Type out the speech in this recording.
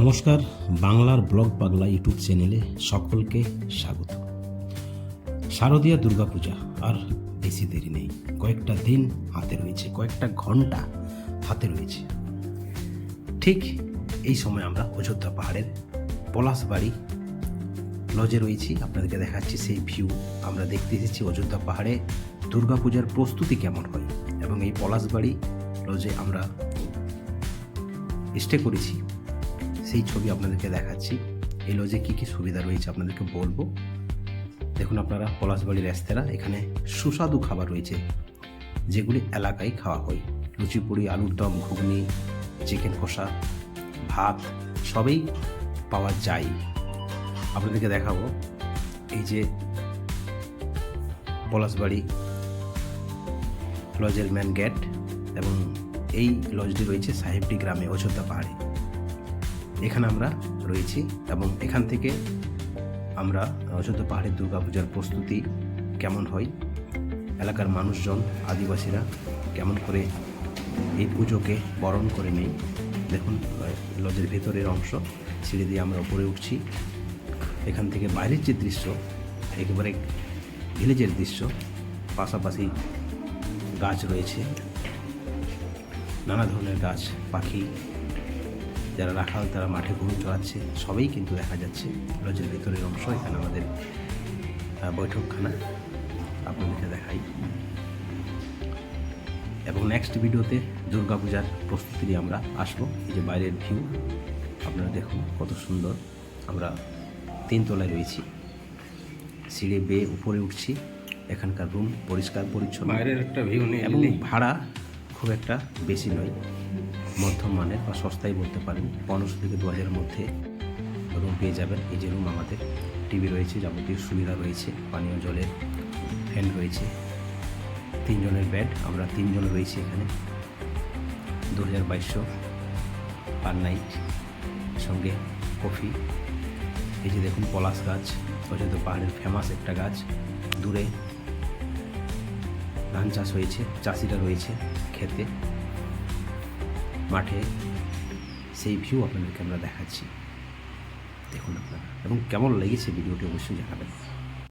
নমস্কার, বাংলার blog Bangla YouTube চ্যানেলে সকলকে স্বাগত। শারদীয়া দুর্গাপূজা, আর বেশি দেরি নেই। কয়েকটা দিন হাতে রয়েছে, কয়েকটা ঘণ্টা হাতে রয়েছে। ঠিক এই সময় আমরা অযোধ্যা পাহাড়ের পলাশবাড়ি লজে রয়েছি। আপনাদেরকে দেখাচ্ছি সেই ভিউ আমরা দেখতে এসেছি অযোধ্যা পাহাড়ে দুর্গাপূজার প্রস্তুতি কেমন হয়, এবং এই পলাশবাড়ি লজে আমরা স্টে করেছি। সেই ছবি আপনাদেরকে দেখাচ্ছি। এই লজে কী কী সুবিধা রয়েছে আপনাদেরকে বলব। দেখুন আপনারা পলাশবাড়ির রেস্তেরা, এখানে সুস্বাদু খাবার রয়েছে, যেগুলি এলাকায় খাওয়া হয়। লুচি পুরি আলুর দম, ঘুগনি, চিকেন কষা, ভাত, সবই পাওয়া যায়। আপনাদেরকে দেখাবো, এই যে পলাশবাড়ি লজের ম্যান গেট এবং এই লজটি রয়েছে সাহেবটি গ্রামে, অযোধ্যা পাহাড়ে। এখানে আমরা রয়েছি এবং এখান থেকে আমরা অযোধ্যা পাহাড়ের দুর্গাপূজার প্রস্তুতি কেমন হয়, এলাকার মানুষজন, আদিবাসীরা কেমন করে এই পুজোকে বরণ করে নেই দেখুন লজের ভেতরের অংশ, সিঁড়ি দিয়ে আমরা উপরে উঠছি, এখান থেকে বাইরের যে দৃশ্য, একেবারে ভিলেজের দৃশ্য, পাশাপাশি গাছ রয়েছে, নানা ধরনের গাছ, পাখি যারা রাখাল তারা মাঠে গরু চড়াচ্ছে সবই কিন্তু দেখা যাচ্ছে। লজের ভেতরের অংশ এখানে আমাদের বৈঠকখানা। আপনাদেরকে দেখাই। এবং নেক্সট ভিডিওতে দুর্গাপূজার প্রস্তুতি নিয়ে আমরা আসব। এই যে বাইরের ভিউ আপনারা দেখুন কত সুন্দর। আমরা তিনতলায় রয়েছি। সিঁড়ি বেয়ে উপরে উঠছি। এখানকার রুম পরিষ্কার পরিচ্ছন্ন। বাইরের একটা ভিউ নেই এবং ভাড়া খুব একটা বেশি নয়। মধ্যম মানের বা সস্তাই বলতে পারেন, পনেরোশো থেকে দু হাজারের মধ্যে রুম পেয়ে যাবেন। এই যে রুম আমাদের টিভি রয়েছে, যাবতীয় সুবিধা রয়েছে, পানীয় জলের ফ্যান রয়েছে, তিনজনের বেড আমরা তিনজন রয়েছি এখানে। দু হাজার বাইশশো পার নাইট সঙ্গে কফি এই যে দেখুন, পলাশ গাছ, অযোধ্যা পাহাড়ের ফেমাস একটা গাছ। দূরে ধান চাষ হয়েছে, চাষিরা রয়েছে খেতে। মাঠে সেই ভিউ আপনাদেরকে আমরা দেখাচ্ছি। দেখুন আপনারা। এবং কেমন লেগেছে ভিডিওটি অবশ্যই জানাবেন।